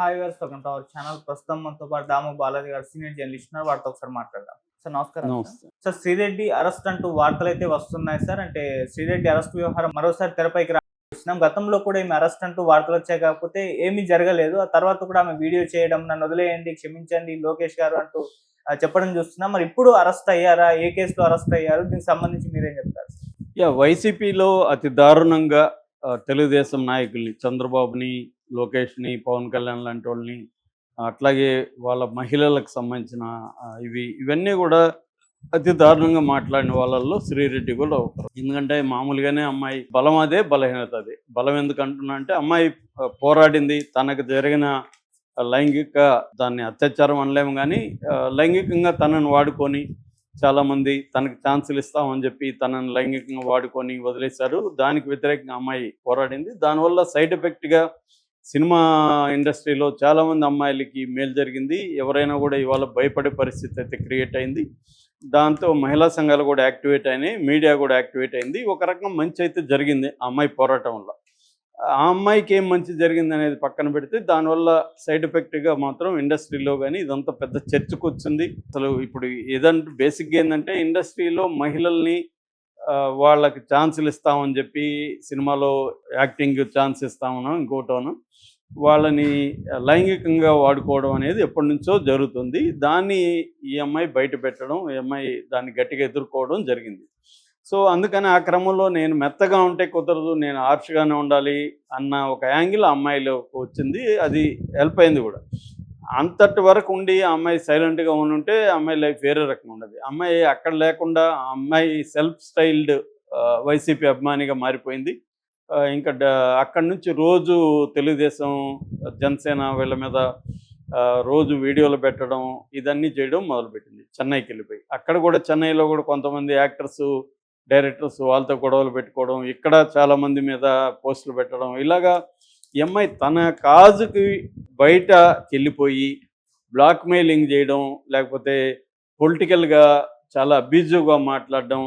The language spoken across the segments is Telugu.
హాయ్ గారు వెల్కమ్ టు అవర్ ఛానల్. ప్రస్తుతం మనతో పాటు దాము బాలాజీ గారు సీనియర్ జర్నలిస్ట్ ఉన్నారు. వారితో ఒకసారి మాట్లాడదాం. సార్ నమస్కారం సార్. శ్రీరెడ్డి అరెస్ట్ అంటూ వార్తలు అయితే వస్తున్నాయి సార్. అంటే శ్రీరెడ్డి అరెస్ట్ వ్యవహారం మరోసారి తెరపైకి రాసినాం గతంలో కూడా ఈమె అరెస్ట్ అంటూ వార్తలు వచ్చాయి. కాకపోతే ఏమీ జరగలేదు. ఆ తర్వాత కూడా ఆమె వీడియో చేయడం నన్ను వదిలేయండి క్షమించండి లోకేష్ గారు అంటూ చెప్పడం చూస్తున్నాం. మరి ఇప్పుడు అరెస్ట్ అయ్యారా? ఏ కేసులో అరెస్ట్ అయ్యారు? దీనికి సంబంధించి మీరేం చెప్తారు? యా వైసీపీలో అతి దారుణంగా తెలుగుదేశం నాయకుల్ని చంద్రబాబుని లోకేష్ని పవన్ కళ్యాణ్ లాంటి వాళ్ళని అట్లాగే వాళ్ళ మహిళలకు సంబంధించిన ఇవి ఇవన్నీ కూడా అతి దారుణంగా మాట్లాడిన వాళ్ళల్లో శ్రీరెడ్డి కూడా ఒకరు. ఎందుకంటే మామూలుగానే అమ్మాయి బలం అదే బలహీనత అదే. బలం ఎందుకు అంటున్నా అంటే అమ్మాయి పోరాడింది తనకు జరిగిన లైంగిక దాన్ని అత్యాచారం అనలేము కానీ లైంగికంగా తనను వాడుకొని చాలామంది తనకు ఛాన్సులు ఇస్తామని చెప్పి తనని లైంగికంగా వాడుకొని వదిలేశారు. దానికి వ్యతిరేకంగా అమ్మాయి పోరాడింది. దానివల్ల సైడ్ ఎఫెక్ట్గా సినిమా ఇండస్ట్రీలో చాలామంది అమ్మాయిలకి మేలు జరిగింది. ఎవరైనా కూడా ఇవాళ భయపడే పరిస్థితి అయితే క్రియేట్ అయింది. దాంతో మహిళా సంఘాలు కూడా యాక్టివేట్ అయినాయి. మీడియా కూడా యాక్టివేట్ అయింది. ఒక రకం మంచి అయితే జరిగింది ఆ అమ్మాయి పోరాటం వల్ల. ఆ అమ్మాయికి ఏం మంచి జరిగింది అనేది పక్కన పెడితే దానివల్ల సైడ్ ఎఫెక్ట్గా మాత్రం ఇండస్ట్రీలో కానీ ఇదంతా పెద్ద చర్చకు వచ్చింది. అసలు ఇప్పుడు ఏదంటే బేసిక్గా ఏంటంటే ఇండస్ట్రీలో మహిళల్ని వాళ్ళకి ఛాన్సులు ఇస్తామని చెప్పి సినిమాలో యాక్టింగ్ ఛాన్స్ ఇస్తామనో ఇంకోటోనో వాళ్ళని లైంగికంగా వాడుకోవడం అనేది ఎప్పటి నుంచో జరుగుతుంది. దాన్ని ఈ అమ్మాయి బయట పెట్టడం ఈ అమ్మాయి దాన్ని గట్టిగా ఎదుర్కోవడం జరిగింది. సో అందుకని ఆ క్రమంలో నేను మెత్తగా ఉంటే కుదరదు నేను ఆర్ష్గానే ఉండాలి అన్న ఒక యాంగిల్ అమ్మాయిలోకి అమ్మాయిలో వచ్చింది. అది హెల్ప్ అయింది కూడా. అంతటి వరకు ఉండి ఆ అమ్మాయి సైలెంట్గా ఉంటే అమ్మాయి లైఫ్ వేరే రకంగా ఉండదు. అమ్మాయి అక్కడ లేకుండా అమ్మాయి సెల్ఫ్ స్టైల్డ్ వైసీపీ అభిమానిగా మారిపోయింది. ఇంకా అక్కడి నుంచి రోజు తెలుగుదేశం జనసేన వీళ్ళ మీద రోజు వీడియోలు పెట్టడం ఇదన్నీ చేయడం మొదలుపెట్టింది. చెన్నైకి వెళ్ళిపోయి. అక్కడ కూడా చెన్నైలో కూడా కొంతమంది యాక్టర్స్ డైరెక్టర్స్ వాళ్ళతో గొడవలు పెట్టుకోవడం ఇక్కడ చాలామంది మీద పోస్టులు పెట్టడం ఇలాగా ఈ అమ్మాయి తన కాజుకి బయట వెళ్ళిపోయి బ్లాక్మెయిలింగ్ చేయడం లేకపోతే పొలిటికల్గా చాలా అబ్యూజివ్గా మాట్లాడడం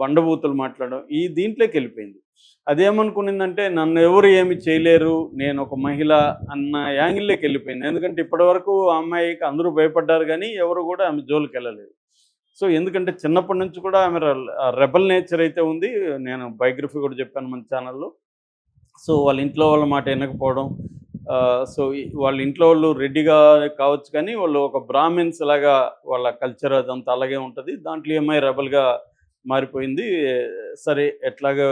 బండబూతులు మాట్లాడడం ఈ దీంట్లోకి వెళ్ళిపోయింది. అదేమనుకునిందంటే నన్ను ఎవరు ఏమి చేయలేరు నేను ఒక మహిళ అన్న యాంగిల్లోకి వెళ్ళిపోయింది. ఎందుకంటే ఇప్పటివరకు ఆ అమ్మాయికి అందరూ భయపడ్డారు కానీ ఎవరు కూడా ఆమె జోలికి వెళ్ళలేదు. సో ఎందుకంటే చిన్నప్పటి నుంచి కూడా ఆమె రెబల్ నేచర్ అయితే ఉంది. నేను బయోగ్రఫీ కూడా చెప్పాను మన ఛానల్లో. సో వాళ్ళ ఇంట్లో వాళ్ళ మాట వినకపోవడం సో వాళ్ళ ఇంట్లో వాళ్ళు రెడ్డిగా కావచ్చు కానీ వాళ్ళు ఒక బ్రాహ్మిన్స్ లాగా వాళ్ళ కల్చర్ అదంతా అలాగే ఉంటుంది. దాంట్లో ఏమై రెబల్గా మారిపోయింది. సరే ఎట్లాగా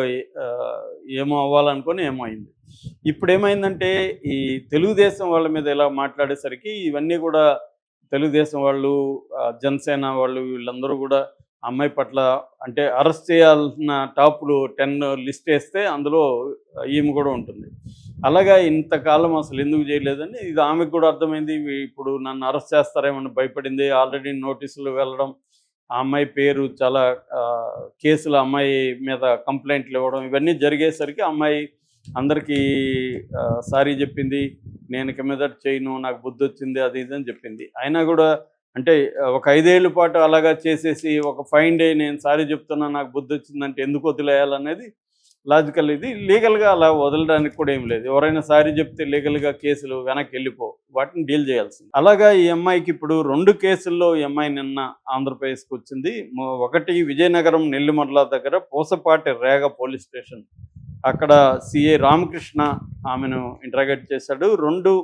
ఏమో అవ్వాలనుకొని ఏమో అయింది. ఇప్పుడు ఏమైందంటే ఈ తెలుగుదేశం వాళ్ళ మీద ఇలా మాట్లాడేసరికి ఇవన్నీ కూడా తెలుగుదేశం వాళ్ళు జనసేన వాళ్ళు వీళ్ళందరూ కూడా అమ్మాయి పట్ల అంటే అరెస్ట్ చేయాల్సిన టాప్లు టెన్ లిస్ట్ వేస్తే అందులో ఈమె కూడా ఉంటుంది. అలాగా ఇంతకాలం అసలు ఎందుకు చేయలేదని ఇది ఆమెకు కూడా అర్థమైంది. ఇప్పుడు నన్ను అరెస్ట్ చేస్తారేమని భయపడింది. ఆల్రెడీ నోటీసులు వెళ్ళడం ఆ అమ్మాయి పేరు చాలా కేసులు అమ్మాయి మీద కంప్లైంట్లు ఇవ్వడం ఇవన్నీ జరిగేసరికి అమ్మాయి అందరికీ సారీ చెప్పింది. నేను ఇక మీద చేయను నాకు బుద్ధి వచ్చింది అది ఇది అని చెప్పింది. అయినా కూడా అంటే ఒక ఐదేళ్ళ పాటు అలాగా చేసేసి ఒక ఫైన్ డే నేను సారీ చెప్తున్నా నాకు బుద్ధి వచ్చిందంటే ఎందుకు వదిలేయాలనేది లాజికల్. ఇది లీగల్గా అలా వదలడానికి కూడా ఏం లేదు. ఎవరైనా సారీ చెప్తే లీగల్గా కేసులు వెనక్కి వెళ్ళిపో వాటిని డీల్ చేయాల్సింది. అలాగా ఈ అమ్మాయికి ఇప్పుడు రెండు కేసుల్లో ఈ అమ్మాయి నిన్న ఆంధ్రప్రదేశ్కి వచ్చింది. ఒకటి విజయనగరం నెల్లిమర్ల దగ్గర పూసపాటి రేగ పోలీస్ స్టేషన్. అక్కడ సిఏ రామకృష్ణ ఆమెను ఇంటరాగేట్ చేశాడు. రెండు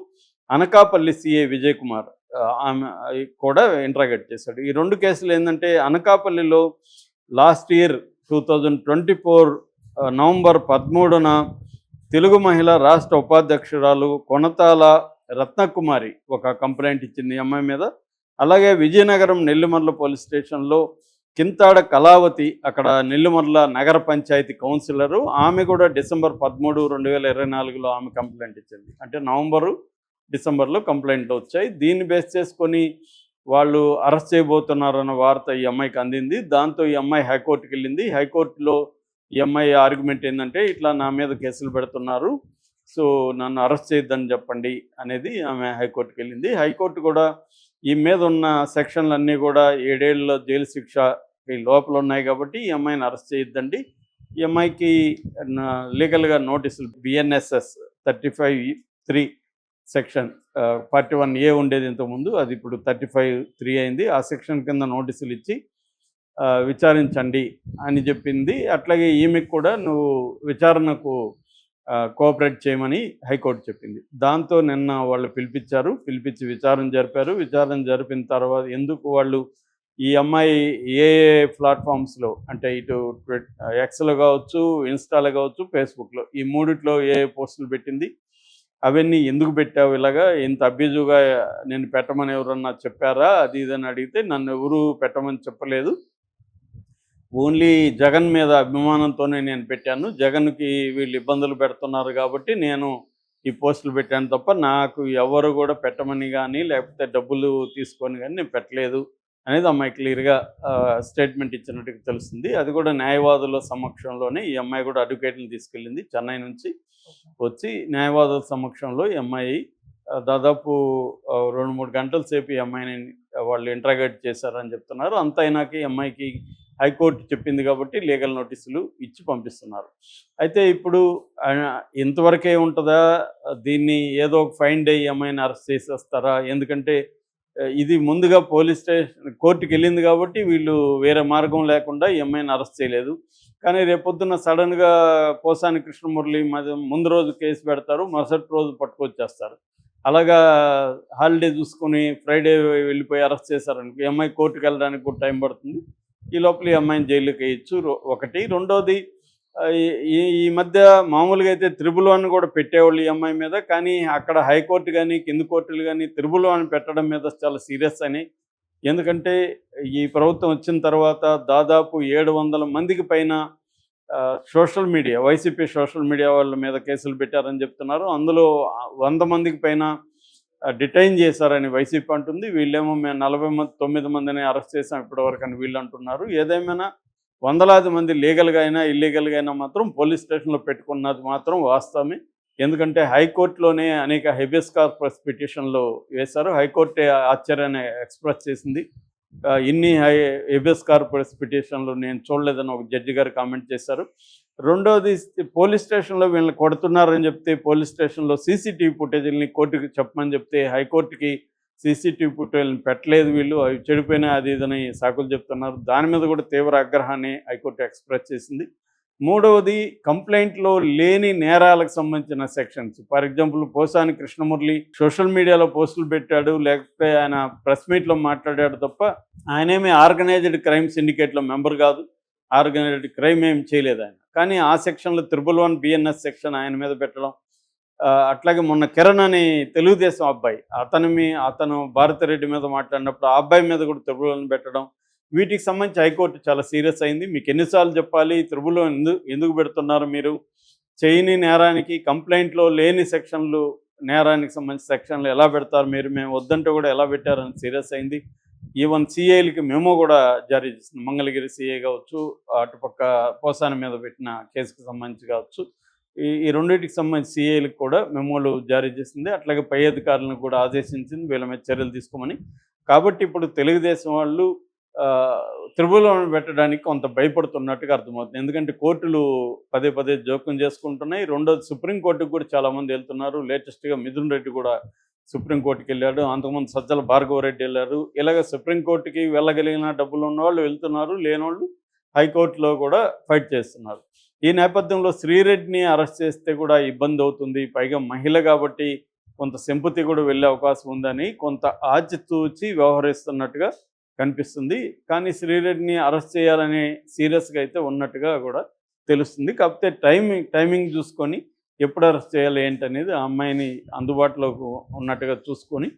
అనకాపల్లి సిఏ విజయ్ కుమార్. ఆమె కూడా ఇంట్రాగేట్ చేశాడు. ఈ రెండు కేసులు ఏంటంటే అనకాపల్లిలో last year two thousand twenty four November పదమూడున తెలుగు మహిళ రాష్ట్ర ఉపాధ్యక్షురాలు కొనతాల రత్నకుమారి ఒక కంప్లైంట్ ఇచ్చింది అమ్మాయి మీద. అలాగే విజయనగరం నెల్లిమర్ల పోలీస్ స్టేషన్లో కింతాడ కళావతి అక్కడ నెల్లిమర్ల నగర పంచాయతీ కౌన్సిలరు. ఆమె కూడా డిసెంబర్ పదమూడు రెండు వేల ఇరవై నాలుగులో ఆమె కంప్లైంట్ ఇచ్చింది. అంటే నవంబరు డిసెంబర్లో కంప్లైంట్లు వచ్చాయి. దీన్ని బేస్ చేసుకొని వాళ్ళు అరెస్ట్ చేయబోతున్నారన్న వార్త ఈ అమ్మాయికి అందింది. దాంతో ఈ అమ్మాయి హైకోర్టుకి వెళ్ళింది. హైకోర్టులో ఈ అమ్మాయి ఆర్గ్యుమెంట్ ఏంటంటే ఇట్లా నా మీద కేసులు పెడుతున్నారు సో నన్ను అరెస్ట్ చేయొద్దని చెప్పండి అనేది ఆమె హైకోర్టుకి వెళ్ళింది. హైకోర్టు కూడా ఈ మీద ఉన్న సెక్షన్లన్నీ కూడా ఏడేళ్ళ జైలు శిక్ష ఈ లోపల ఉన్నాయి కాబట్టి ఈ అమ్మాయిని అరెస్ట్ చేయొద్దండి. ఈ అమ్మాయికి లీగల్గా నోటీసులు BNSS thirty five three section forty one A ఉండేది ఇంతకుముందు అది ఇప్పుడు థర్టీ ఫైవ్ త్రీ అయింది. ఆ సెక్షన్ కింద నోటీసులు ఇచ్చి విచారించండి అని చెప్పింది. అట్లాగే ఈమెకు కూడా నువ్వు విచారణకు కోఆపరేట్ చేయమని హైకోర్టు చెప్పింది. దాంతో నిన్న వాళ్ళు పిలిపించారు. పిలిపించి విచారణ జరిపారు. విచారణ జరిపిన తర్వాత ఎందుకు వాళ్ళు ఈ అమ్మాయి ఏ ఏ ప్లాట్ఫామ్స్లో అంటే ఇటు ఎక్స్లో కావచ్చు ఇన్స్టాలో కావచ్చు ఫేస్బుక్లో ఈ మూడిట్లో ఏ ఏ పోస్టులు పెట్టింది అవన్నీ ఎందుకు పెట్టావు ఇలాగా? ఇంత అబ్యూజుగా నేను పెట్టమని ఎవరన్నా చెప్పారా? అది ఇదని అడిగితే నన్ను ఎవరు పెట్టమని చెప్పలేదు. ఓన్లీ జగన్ మీద అభిమానంతోనే నేను పెట్టాను. జగన్కి వీళ్ళు ఇబ్బందులు పెడుతున్నారు కాబట్టి నేను ఈ పోస్టులు పెట్టాను తప్ప నాకు ఎవరు కూడా పెట్టమని కానీ లేకపోతే డబ్బులు తీసుకొని కానీ నేను పెట్టలేదు. అనేది అమ్మాయి క్లియర్గా స్టేట్మెంట్ ఇచ్చినట్టుగా తెలుస్తుంది. అది కూడా న్యాయవాదుల సమక్షంలోనే ఈ అమ్మాయి కూడా అడ్వకేట్ని తీసుకెళ్ళింది. చెన్నై నుంచి వచ్చి న్యాయవాదుల సమక్షంలో ఈ అమ్మాయి దాదాపు రెండు మూడు గంటల సేపు ఈ అమ్మాయిని వాళ్ళు ఇంట్రాగేట్ చేశారని చెప్తున్నారు. అంత అయినాక ఈ అమ్మాయికి హైకోర్టు చెప్పింది కాబట్టి లీగల్ నోటీసులు ఇచ్చి పంపిస్తున్నారు. అయితే ఇప్పుడు ఇంతవరకే ఉంటుందా? దీన్ని ఏదో ఒక ఫైన్ డే ఈ అమ్మాయిని అరెస్ట్ చేసేస్తారా? ఎందుకంటే ఇది ముందుగా పోలీస్ స్టేషన్ కోర్టుకి వెళ్ళింది కాబట్టి వీళ్ళు వేరే మార్గం లేకుండా ఈ అమ్మాయిని అరెస్ట్ చేయలేదు. కానీ రేపొద్దున సడన్గా పోసాని కృష్ణమురళి మధ్య ముందు రోజు కేసు పెడతారు మరుసటి రోజు పట్టుకొచ్చేస్తారు. అలాగా హాలిడే చూసుకొని ఫ్రైడే వెళ్ళిపోయి అరెస్ట్ చేశారనుకో ఈ అమ్మాయి కోర్టుకు వెళ్ళడానికి కూడా టైం పడుతుంది. ఈ లోపల ఈ అమ్మాయిని జైలుకి వేయచ్చు. ఒకటి. రెండోది ఈ- ఈ మధ్య మామూలుగా అయితే త్రిబుల్ వన్ కూడా పెట్టేవాళ్ళు ఈ అమ్మాయి మీద కానీ అక్కడ హైకోర్టు కానీ కింది కోర్టులు కానీ త్రిబుల్ వన్ పెట్టడం మీద చాలా సీరియస్ అని. ఎందుకంటే ఈ ప్రభుత్వం వచ్చిన తర్వాత దాదాపు ఏడు వందల మందికి పైన social media YCP social media వాళ్ళ మీద కేసులు పెట్టారని చెప్తున్నారు. అందులో వంద మందికి పైన డిటైన్ చేశారని వైసీపీ అంటుంది. వీళ్ళేమో మేము నలభై మంది తొమ్మిది మందిని అరెస్ట్ చేసాం ఇప్పటివరకు అని వీళ్ళు అంటున్నారు. ఏదేమైనా వందలాది మంది లీగల్గా అయినా ఇల్లీగల్గా అయినా మాత్రం పోలీస్ స్టేషన్లో పెట్టుకున్నది మాత్రం వాస్తవమే. ఎందుకంటే హైకోర్టులోనే అనేక హెబియస్ కార్పస్ పిటిషన్లు వేశారు. హైకోర్టే ఆశ్చర్యాన్ని ఎక్స్ప్రెస్ చేసింది. ఇన్ని హై హెబియస్ కార్పస్ పిటిషన్లు నేను చూడలేదని ఒక జడ్జి గారు కామెంట్ చేశారు. రెండోది పోలీస్ స్టేషన్లో వీళ్ళని కొడుతున్నారని చెప్తే పోలీస్ స్టేషన్లో సీసీటీవీ ఫుటేజీలని కోర్టుకి చెప్పమని చెప్తే హైకోర్టుకి సీసీటీవీ ఫుటేజ్ని పెట్టలేదు వీళ్ళు. అవి చెడిపోయినా అది ఇదని సాకులు చెప్తున్నారు. దాని మీద కూడా తీవ్ర ఆగ్రహాన్ని హైకోర్టు ఎక్స్ప్రెస్ చేసింది. మూడవది కంప్లైంట్లో లేని నేరాలకు సంబంధించిన sections. For example Posani Krishnamurali social మీడియాలో పోస్టులు పెట్టాడు. లేకపోతే ఆయన ప్రెస్ మీట్లో మాట్లాడాడు తప్ప ఆయనేమి ఆర్గనైజ్డ్ క్రైమ్ సిండికేట్లో మెంబర్ కాదు. ఆర్గనైజ్డ్ క్రైమ్ ఏం చేయలేదు ఆయన. కానీ ఆ సెక్షన్లో త్రిబుల్ వన్ బిఎన్ఎస్ సెక్షన్ ఆయన మీద పెట్టడం అట్లాగే మొన్న కిరణ్ అని తెలుగుదేశం అబ్బాయి అతను మీ అతను భారతిరెడ్డి మీద మాట్లాడినప్పుడు ఆ అబ్బాయి మీద కూడా త్రిబుల్ పెట్టడం వీటికి సంబంధించి హైకోర్టు చాలా సీరియస్ అయింది. మీకు ఎన్నిసార్లు చెప్పాలి త్రిబుల్ ఎందుకు ఎందుకు పెడుతున్నారు మీరు? చేయని నేరానికి కంప్లైంట్లో లేని సెక్షన్లు నేరానికి సంబంధించి సెక్షన్లు ఎలా పెడతారు మీరు? మేము వద్దంటే కూడా ఎలా పెట్టారని సీరియస్ అయింది. ఈవెన్ సిఐలకి మేము కూడా జారీ చేసింది మంగళగిరి సిఐ కావచ్చు అటుపక్క పోసాని మీద పెట్టిన కేసుకు సంబంధించి కావచ్చు. ఈ ఈ రెండింటికి సంబంధించి సిఐలకు కూడా మెమోలు జారీ చేసింది. అట్లాగే పై అధికారులను కూడా ఆదేశించింది. వీళ్ళ మీద చర్యలు తీసుకోమని. కాబట్టి ఇప్పుడు తెలుగుదేశం వాళ్ళు ఆ, త్రిభువనం పెట్టడానికి కొంత భయపడుతున్నట్టుగా అర్థమవుతుంది. ఎందుకంటే కోర్టులు పదే పదే జోక్యం చేసుకుంటున్నాయి. రెండోది సుప్రీంకోర్టుకు కూడా చాలామంది వెళ్తున్నారు. లేటెస్ట్గా మిథున్ రెడ్డి కూడా సుప్రీంకోర్టుకి వెళ్ళాడు. అంతకుముందు సజ్జల భార్గవ రెడ్డి వెళ్ళారు. ఇలాగ సుప్రీంకోర్టుకి వెళ్ళగలిగిన డబ్బులు ఉన్నవాళ్ళు వెళ్తున్నారు. లేనివాళ్ళు హైకోర్టులో కూడా ఫైట్ చేస్తున్నారు. ఈ నేపథ్యంలో శ్రీరెడ్డిని అరెస్ట్ చేస్తే కూడా ఇబ్బంది అవుతుంది. పైగా మహిళ కాబట్టి కొంత సింపతి కూడా వెళ్ళే అవకాశం ఉందని కొంత ఆచితూచి వ్యవహరిస్తున్నట్టుగా కనిపిస్తుంది. కానీ శ్రీరెడ్డిని అరెస్ట్ చేయాలనే సీరియస్గా అయితే ఉన్నట్టుగా కూడా తెలుస్తుంది. కాకపోతే టైమింగ్ టైమింగ్ చూసుకొని ఎప్పుడు అరెస్ట్ చేయాలి ఏంటనేది ఆ అమ్మాయిని అందుబాటులోకి ఉన్నట్టుగా చూసుకొని